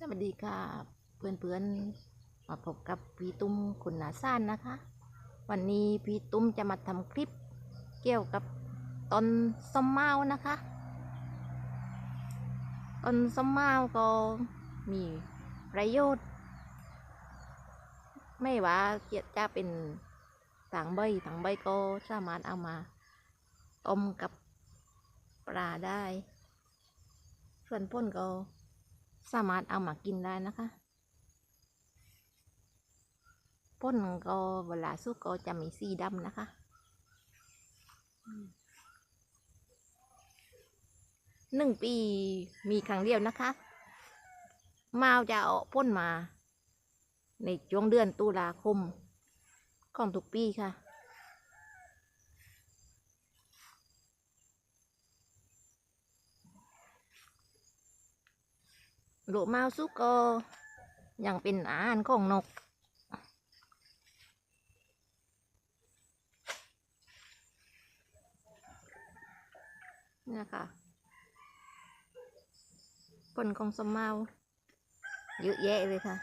สวัสดีค่ะ เพื่อนๆ มาพบกับพี่ตุ้มคุณนาซ่านนะคะ วันนี้พี่ตุ้มจะมาทำคลิปเกี่ยวกับต้นส้มเมานะคะต้นส้มเมาก็มีประโยชน์ ไม่ว่าจะเป็นต่างใบต่างใบก็สามารถเอามาต้มกับปลาได้ ส่วนพ่นก็ สามารถเอามากินได้นะคะพ่นก็เวลาสุกก็จะมีสีดำนะคะ หนึ่งปีมีครั้งเดียวนะคะมาวจะเอาพ่นมา ในช่วงเดือนตุลาคมของทุกปีค่ะ โลมาสุกก็ยังเป็นอาหารของนกนี่ค่ะผลของสมเมาเยอะแยะเลยค่ะ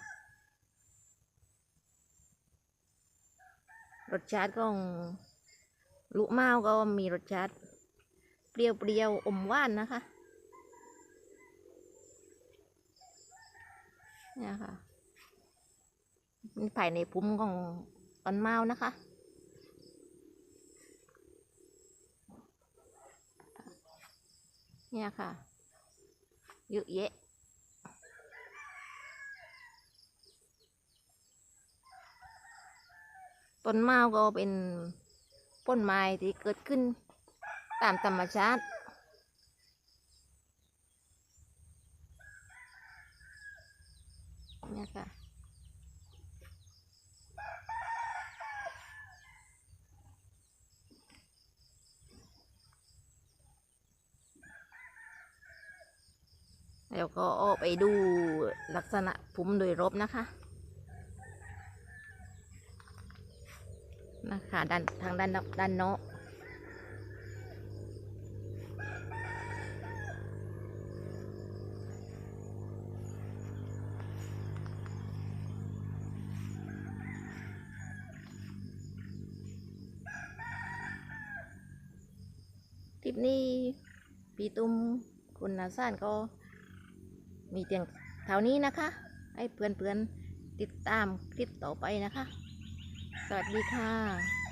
รสชาติของลูกเมาก็มีรสชาติเปรี้ยวๆอมหวานนะคะ เนี่ยค่ะนี่ภายในพุ้มของต้นเมานะคะ เนี่ยค่ะเยอะแยะต้นเมาก็เป็นต้นไม้ที่เกิดขึ้นตามธรรมชาติ แล้วก็ออกไปดูลักษณะภูมิโดยรอบนะคะ นะคะด้านทางด้านนอกด้านนอกคลิปนี้ พี่ตุ้มคุณนาซานก็ มีเตียงเท่านี้นะคะ ให้เพื่อนๆติดตามคลิปต่อไปนะคะ สวัสดีค่ะ